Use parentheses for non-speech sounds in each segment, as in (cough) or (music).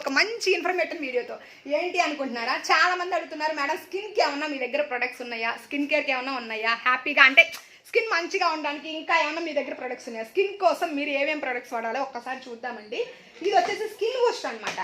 ఒక మంచి ఇన్ఫర్మేటివ్ వీడియోతో. ఏంటి అనుకుంటున్నారా? చాలా మంది అడుగుతున్నారు మేడం స్కిన్కి ఏమన్నా మీ దగ్గర ప్రొడక్ట్స్ ఉన్నాయా? స్కిన్ కేర్కి ఏమన్నా ఉన్నాయా? హ్యాపీగా అంటే స్కిన్ మంచిగా ఉండడానికి ఇంకా ఏమైనా మీ దగ్గర ప్రొడక్ట్స్ ఉన్నాయా? స్కిన్ కోసం మీరు ఏమేమి ప్రొడక్ట్స్ వాడాలో ఒక్కసారి చూద్దామండి. ఇది వచ్చేసి స్కిన్ బూస్ట్ అనమాట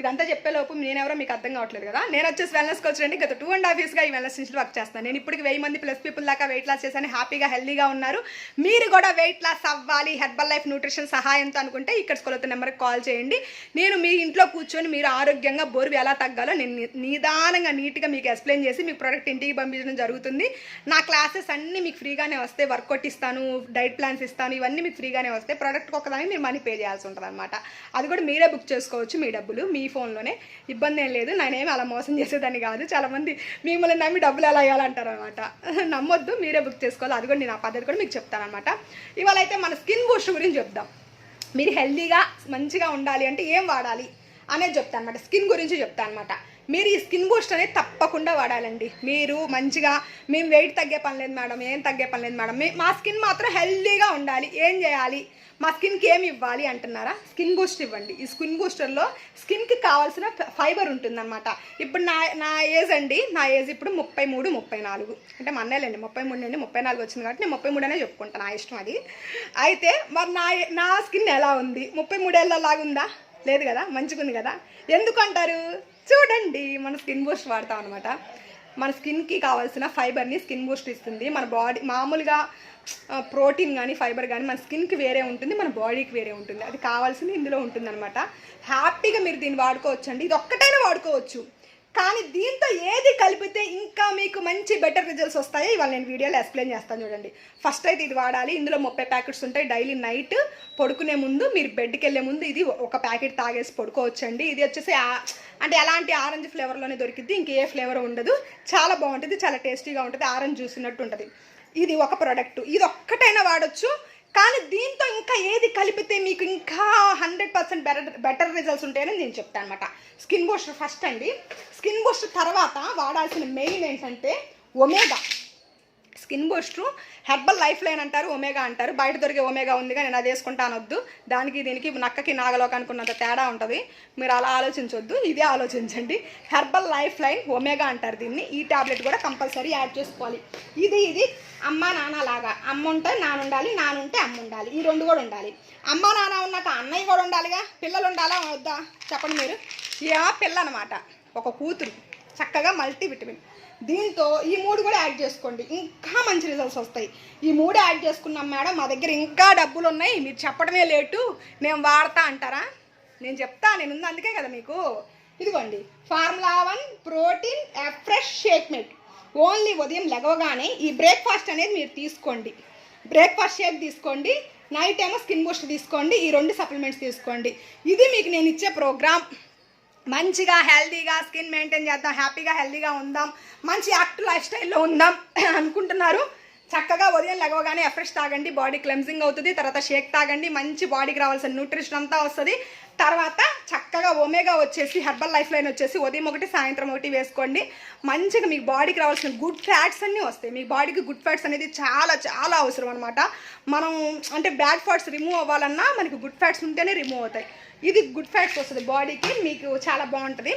ఇదంతా చెప్పేలోపు నేనెవరో మీకు అర్థం కావట్లేదు కదా? నేను వచ్చేసి వెల్నెస్ కోచ్ అండి గత టూ అండ్ హాఫ్ ఇయర్స్గా ఈ వెల్నెస్ నుంచి వర్క్ చేస్తాను. నేను ఇప్పటికి వెయ్యి మంది ప్లస్ పీపుల్ దాకా వెయిట్ లాస్ చేశాను. హ్యాపీగా హెల్దీగా ఉన్నారు. మీరు కూడా వెయిట్ లాస్ అవ్వాలి హెర్బల్ లైఫ్ న్యూట్రిషన్ సహాయంతో అనుకుంటే ఇక్కడ స్కూల్ నెంబర్కి కాల్ చేయండి. నేను మీ ఇంట్లో కూర్చొని మీరు ఆరోగ్యంగా బోర్వి ఎలా తగ్గాలో నేను నిదానంగా నీట్గా మీకు ఎక్స్ప్లెయిన్ చేసి మీ ప్రోడక్ట్ ఇంటికి పంపించడం జరుగుతుంది. నా క్లాసెస్ అన్నీ మీకు ఫ్రీగానే వస్తాయి. వర్కౌట్ ఇస్తాను డైట్ ప్లాన్స్ ఇస్తాను. ఇవన్నీ మీకు ఫ్రీగానే వస్తాయి. ప్రోడక్ట్ ఒకదానికి మీరు మనీ పే చేయాల్సి ఉంటుంది అనమాట అది కూడా మీరే బుక్ చేసుకోవచ్చు మీ డబ్బులు. మీ ఈ ఫోన్లోనే. ఇబ్బంది ఏం లేదు. నేనేమి అలా మోసం చేసేదాన్ని కాదు. చాలామంది మిమ్మల్ని నమ్మి డబ్బులు ఎలా వేయాలంటారు అనమాట నమ్మొద్దు. మీరే బుక్ చేసుకోవాలి. అది కూడా నేను ఆ పద్ధతి కూడా మీకు చెప్తాను అనమాట ఇవాళ అయితే మన స్కిన్ బూస్ట్ గురించి చెప్దాం. మీరు హెల్దీగా మంచిగా ఉండాలి అంటే ఏం వాడాలి అనేది చెప్తాను అనమాట స్కిన్ గురించి చెప్తాను అనమాట మీరు ఈ స్కిన్ బూస్ట్ అనేది తప్పకుండా వాడాలండి. మీరు మంచిగా మేము వెయిట్ తగ్గే పని లేదు మేడం ఏం తగ్గే పని లేదు మేడం. మా స్కిన్ మాత్రం హెల్దీగా ఉండాలి. ఏం చేయాలి? మా స్కిన్కి ఏమి ఇవ్వాలి అంటున్నారా? స్కిన్ బూస్ట్ ఇవ్వండి. ఈ స్కిన్ బూస్టర్లో స్కిన్కి కావాల్సిన ఫైబర్ ఉంటుందన్నమాట. ఇప్పుడు నా నా ఏజ్ అండి నా ఏజ్ ఇప్పుడు ముప్పై మూడు ముప్పై నాలుగు. అంటే మా అన్నయ్యలేండి ముప్పై మూడు నుండి ముప్పై నాలుగు వచ్చింది కాబట్టి నేను ముప్పై మూడు అనే చెప్పుకుంటాను నా ఇష్టం అది. అయితే మరి నా నా స్కిన్ ఎలా ఉంది? ముప్పై మూడేళ్ళ లాగుందా లేదు కదా? మంచిగా ఉంది కదా? ఎందుకు అంటారు చూడండి మన స్కిన్ బూస్ట్ వాడతాం అనమాట మన స్కిన్కి కావాల్సిన ఫైబర్ని స్కిన్ బూస్ట్ ఇస్తుంది. మన బాడీ మామూలుగా ప్రోటీన్ కానీ ఫైబర్ కానీ మన స్కిన్కి వేరే ఉంటుంది మన బాడీకి వేరే ఉంటుంది. అది కావాల్సింది ఇందులో ఉంటుందన్నమాట. హ్యాపీగా మీరు దీన్ని వాడుకోవచ్చు అండి ఇది ఒక్కటైనా వాడుకోవచ్చు. కానీ దీంతో ఏది కలిపితే ఇంకా మీకు మంచి బెటర్ రిజల్ట్స్ వస్తాయో ఇవాళ నేను వీడియోలో ఎక్స్ప్లెయిన్ చేస్తాను చూడండి. ఫస్ట్ అయితే ఇది వాడాలి. ఇందులో ముప్పై ప్యాకెట్స్ ఉంటాయి. డైలీ నైట్ పడుకునే ముందు మీరు బెడ్కి వెళ్ళే ముందు ఇది ఒక ప్యాకెట్ తాగేసి పడుకోవచ్చండి. ఇది వచ్చేసి అంటే ఎలాంటి ఆరెంజ్ ఫ్లేవర్లోనే దొరికిద్ది. ఇంకే ఫ్లేవర్ ఉండదు. చాలా బాగుంటుంది. చాలా టేస్టీగా ఉంటుంది. ఆరెంజ్ జ్యూస్ ఉన్నట్టు ఉంటుంది. ఇది ఒక ప్రోడక్ట్ ఇది ఒక్కటైనా వాడచ్చు. కానీ దీంతో ఇంకా ఏది కలిపితే మీకు ఇంకా hundred percent better better results ఉంటాయని నేను చెప్తాను అనమాట స్కిన్ బూస్టర్ ఫస్ట్ అండి. స్కిన్ బూస్టర్ తర్వాత వాడాల్సిన మెయిన్ ఏంటంటే omega. Skin booster Herbalife line అంటారు ఒమేగా అంటారు. బయట దొరికే ఒమేగా ఉందిగా నేను అది వేసుకుంటాను వద్దు దానికి దీనికి నక్కకి నాగలోకి అనుకున్నంత తేడా ఉంటుంది. మీరు అలా ఆలోచించవద్దు ఇదే ఆలోచించండి. హెర్బల్ లైఫ్ లైన్ ఒమేగా అంటారు దీన్ని. ఈ టాబ్లెట్ కూడా కంపల్సరీ యాడ్ చేసుకోవాలి. ఇది ఇది అమ్మ నాన్న లాగా. అమ్మ ఉంటే నాన్న ఉండాలి నాన్న ఉంటే అమ్మ ఉండాలి. ఈ రెండు కూడా ఉండాలి. అమ్మ నాన్న ఉన్నట్టు అన్నయ్య కూడా ఉండాలిగా? పిల్లలు ఉండాలా? వద్దా? చెప్పండి మీరు. ఏ పిల్ల అనమాట. ఒక కూతురు. చక్కగా మల్టీ విటమిన్ దీంతో ఈ మూడు కూడా యాడ్ చేసుకోండి. ఇంకా మంచి రిజల్ట్స్ వస్తాయి. ఈ మూడు యాడ్ చేసుకున్నాం మేడం మా దగ్గర ఇంకా డబ్బులు ఉన్నాయి. మీరు చెప్పడమే లేటు. నేను వాడతా అంటారా? నేను చెప్తా నేను ఉంది అందుకే కదా మీకు. ఇదిగోండి. Formula one protein fresh shake milk only ఉదయం లెగవగానే ఈ బ్రేక్ఫాస్ట్ అనేది మీరు తీసుకోండి. బ్రేక్ఫాస్ట్ షేక్ తీసుకోండి. నైట్ ఏమో స్కిన్ బూస్ట్ తీసుకోండి. ఈ రెండు సప్లిమెంట్స్ తీసుకోండి. ఇది మీకు నేను ఇచ్చే ప్రోగ్రామ్ మంచిగా హెల్దీగా స్కిన్ మెయింటైన్ చేద్దాం హ్యాపీగా హెల్దీగా ఉందాం మంచి యాక్టివ్ లైఫ్ స్టైల్లో ఉందాం (clears throat) అనుకుంటున్నారు. చక్కగా ఉదయం లెగవగానే ఎఫ్రెష్ తాగండి బాడీ క్లెన్సింగ్ అవుతుంది తర్వాత షేక్ తాగండి మంచి బాడీకి రావాల్సిన న్యూట్రిషన్ అంతా వస్తుంది. తర్వాత చక్కగా ఒమేగా వచ్చేసి హెర్బల్ లైఫ్ లైన్ వచ్చేసి ఉదయం ఒకటి సాయంత్రం ఒకటి వేసుకోండి. మంచిగా మీకు బాడీకి రావాల్సిన గుడ్ ఫ్యాట్స్ అన్నీ వస్తాయి. మీ బాడీకి గుడ్ ఫ్యాట్స్ అనేది చాలా చాలా అవసరం అనమాట మనం అంటే బ్యాడ్ ఫ్యాట్స్ రిమూవ్ అవ్వాలన్నా మనకి గుడ్ ఫ్యాట్స్ ఉంటేనే రిమూవ్ అవుతాయి. ఇది గుడ్ ఫ్యాట్స్ వస్తుంది బాడీకి మీకు చాలా బాగుంటుంది.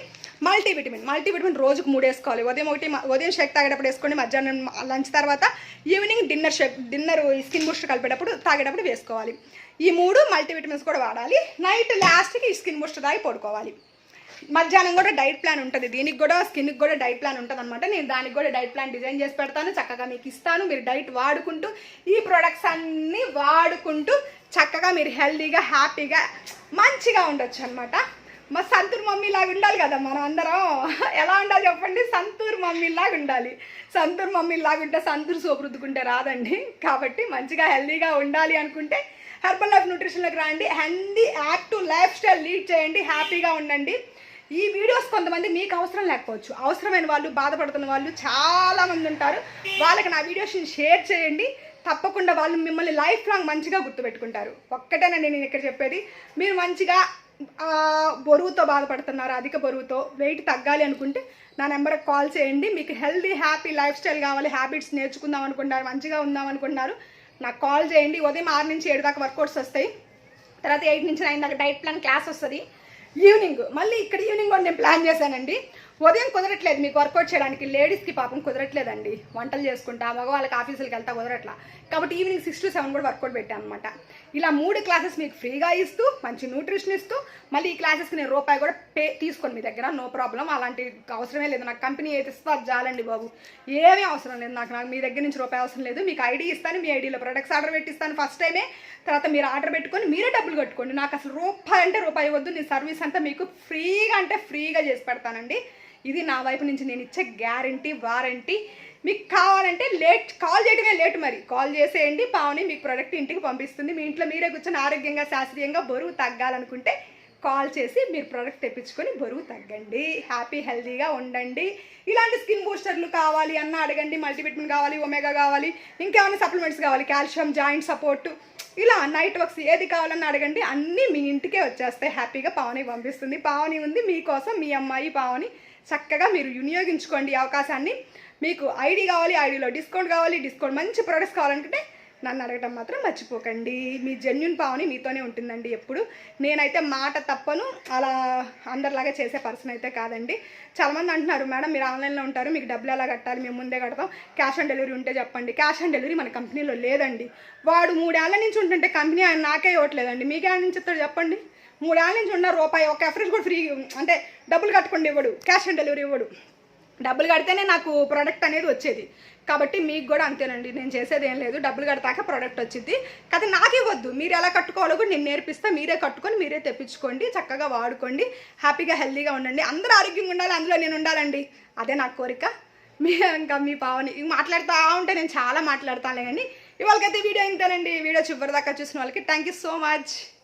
మల్టీవిటమిన్ మల్టీవిటమిన్ రోజుకు మూడు వేసుకోవాలి. ఉదయం ఒకటి ఉదయం షేక్ తాగేటప్పుడు వేసుకోండి మధ్యాహ్నం లంచ్ తర్వాత evening dinner shake dinner skin booster కలిపేటప్పుడు తాగేటప్పుడు వేసుకోవాలి. ఈ మూడు మల్టీవిటమిన్స్ కూడా వాడాలి. నైట్ లాస్ట్ లాస్ట్కి స్కిన్ బూస్టర్ పడుకోవాలి. మధ్యాహ్నం కూడా డైట్ ప్లాన్ ఉంటుంది. దీనికి కూడా స్కిన్కి కూడా డైట్ ప్లాన్ ఉంటుంది అనమాట నేను దానికి కూడా డైట్ ప్లాన్ డిజైన్ చేసి పెడతాను. చక్కగా మీకు ఇస్తాను. మీరు డైట్ వాడుకుంటూ ఈ ప్రొడక్ట్స్ అన్నీ వాడుకుంటూ చక్కగా మీరు హెల్దీగా హ్యాపీగా మంచిగా ఉండొచ్చు అనమాట మా సంతూర్ మమ్మీ లాగా ఉండాలి కదా మనం అందరం. ఎలా ఉండాలి చెప్పండి? సంతూర్ మమ్మీ లాగా ఉండాలి. సంతూర్ మమ్మీ లాగా ఉంటే సంతూర్ సోపు రుద్దుకుంటే రాదండి. కాబట్టి మంచిగా హెల్తీగా ఉండాలి అనుకుంటే హెర్బల్ లైఫ్ న్యూట్రిషన్లోకి రండి. Healthy active lifestyle lead చేయండి. హ్యాపీగా ఉండండి. ఈ వీడియోస్ కొంతమంది మీకు అవసరం లేకపోవచ్చు. అవసరమైన వాళ్ళు బాధపడుతున్న వాళ్ళు చాలామంది ఉంటారు. వాళ్ళకి నా వీడియోస్ని షేర్ చేయండి. తప్పకుండా వాళ్ళు మిమ్మల్ని లైఫ్ లాంగ్ మంచిగా గుర్తుపెట్టుకుంటారు. ఒక్కటేనండి నేను ఇక్కడ చెప్పేది. మీరు మంచిగా బరువుతో బాధపడుతున్నారు అధిక బరువుతో వెయిట్ తగ్గాలి అనుకుంటే నా నెంబర్కి కాల్ చేయండి. మీకు హెల్దీ హ్యాపీ లైఫ్ స్టైల్ కావాలి. హ్యాబిట్స్ నేర్చుకుందాం అనుకుంటున్నారు మంచిగా ఉందాం అనుకుంటున్నారు నాకు కాల్ చేయండి ఉదయం ఆరు నుంచి ఏడు దాకా వర్కౌట్స్ వస్తాయి. తర్వాత ఎయిట్ నుంచి నైన్ దాకా డైట్ ప్లాన్ క్లాస్ వస్తుంది. ఈవినింగ్ మళ్ళీ ఇక్కడ ఈవినింగ్ కూడా నేను ప్లాన్ చేశానండి. ఉదయం కుదరట్లేదు మీకు వర్కౌట్ చేయడానికి. లేడీస్కి పాపం కుదరట్లేదండి. వంటలు చేసుకుంటా మగవాళ్ళకి ఆఫీసులకు వెళ్తా కుదరట్లా. కాబట్టి ఈవినింగ్ సిక్స్ టు సెవెన్ కూడా వర్కౌట్ పెట్టాను అనమాట ఇలా మూడు క్లాసెస్ మీకు ఫ్రీగా ఇస్తూ మంచి న్యూట్రిషన్ ఇస్తూ మళ్ళీ ఈ క్లాసెస్కి నేను రూపాయి కూడా పే తీసుకోండి మీ దగ్గర. నో ప్రాబ్లం అలాంటి అవసరమే లేదు. నాకు కంపెనీ అయితే ఇస్తో అది చాలండి బాబు. ఏమీ అవసరం లేదు నాకు. నాకు మీ దగ్గర నుంచి రూపాయి అవసరం లేదు. మీకు ఐడి ఇస్తాను మీ ఐడిలో ప్రొడక్ట్స్ ఆర్డర్ పెట్టిస్తాను ఫస్ట్ టైమే. తర్వాత మీరు ఆర్డర్ పెట్టుకొని మీరే డబ్బులు కట్టుకోండి. నాకు అసలు రూపాయి అంటే రూపాయి వద్దు నేను సర్వీస్ అంతా మీకు ఫ్రీగా అంటే ఫ్రీగా చేసి పెడతానండి. ఇది నా వైపు నుంచి నేను ఇచ్చే గ్యారంటీ వారంటీ. మీకు కావాలంటే లేట్ కాల్ చేయడమే లేట్ మరి. కాల్ చేసేయండి పావని మీకు ప్రోడక్ట్ ఇంటికి పంపిస్తుంది. మీ ఇంట్లో మీరే కూర్చొని ఆరోగ్యంగా శాస్త్రీయంగా బరువు తగ్గాలనుకుంటే కాల్ చేసి మీరు ప్రోడక్ట్ తెప్పించుకొని బరువు తగ్గండి. హ్యాపీ హెల్దీగా ఉండండి. ఇలాంటి స్కిన్ బూస్టర్లు కావాలి అన్న అడగండి. మల్టీవిటమిన్ కావాలి ఒమేగా కావాలి ఇంకేమైనా సప్లిమెంట్స్ కావాలి. కాల్షియం జాయింట్ సపోర్ట్ ఇలా నైట్ వర్క్స్ ఏది కావాలన్నా అడగండి. అన్నీ మీ ఇంటికే వచ్చేస్తాయి. హ్యాపీగా పావని పంపిస్తుంది. పావని ఉంది మీకోసం మీ అమ్మాయి పావని చక్కగా మీరు వినియోగించుకోండి ఈ అవకాశాన్ని. మీకు ఐడి కావాలి ఐడిలో డిస్కౌంట్ కావాలి డిస్కౌంట్ మంచి ప్రొడక్ట్స్ కావాలనుకుంటే నన్ను అడగటం మాత్రం మర్చిపోకండి. మీ జెన్యున్ పావని మీతోనే ఉంటుందండి ఎప్పుడు. నేనైతే మాట తప్పను అలా అందరిలాగా చేసే పర్సన్ అయితే కాదండి. చాలామంది అంటున్నారు మేడం మీరు ఆన్లైన్లో ఉంటారు మీకు డబ్బులు ఎలా కట్టాలి? మేము ముందే కడతాం. క్యాష్ ఆన్ డెలివరీ ఉంటే చెప్పండి. క్యాష్ ఆన్ డెలివరీ మన కంపెనీలో లేదండి. వాడు మూడేళ్ళ నుంచి ఉంటుంటే కంపెనీ ఆయన నాకే ఇవ్వట్లేదండి. మీకేళ్ళ నుంచి చెప్తాడు చెప్పండి? మూడేళ్ళ నుంచి ఉన్న రూపాయి ఒక ఎఫరెజ్ కూడా ఫ్రీ అంటే డబ్బులు కట్టుకోండి ఇవ్వడు. క్యాష్ ఆన్ డెలివరీ ఇవ్వడు. డబ్బులు కడితేనే నాకు ప్రోడక్ట్ అనేది వచ్చేది. కాబట్టి మీకు కూడా అంతేనండి. నేను చేసేది ఏం లేదు. డబ్బులు కడతాక ప్రోడక్ట్ వచ్చింది. కదా నాకే వద్దు. మీరు ఎలా కట్టుకోవాలో కూడా నేను నేర్పిస్తా. మీరే కట్టుకొని మీరే తెప్పించుకోండి. చక్కగా వాడుకోండి. హ్యాపీగా హెల్దీగా ఉండండి. అందరూ ఆరోగ్యంగా ఉండాలి. అందులో నేను ఉండాలండి. అదే నా కోరిక. మీ ఇంకా మీ పావని మాట్లాడుతూ ఉంటే నేను చాలా మాట్లాడతాను కానీ ఇవాళకైతే వీడియో ఇంతేనండి. వీడియో చివరి దాకా చూసిన వాళ్ళకి థ్యాంక్ యూ సో మచ్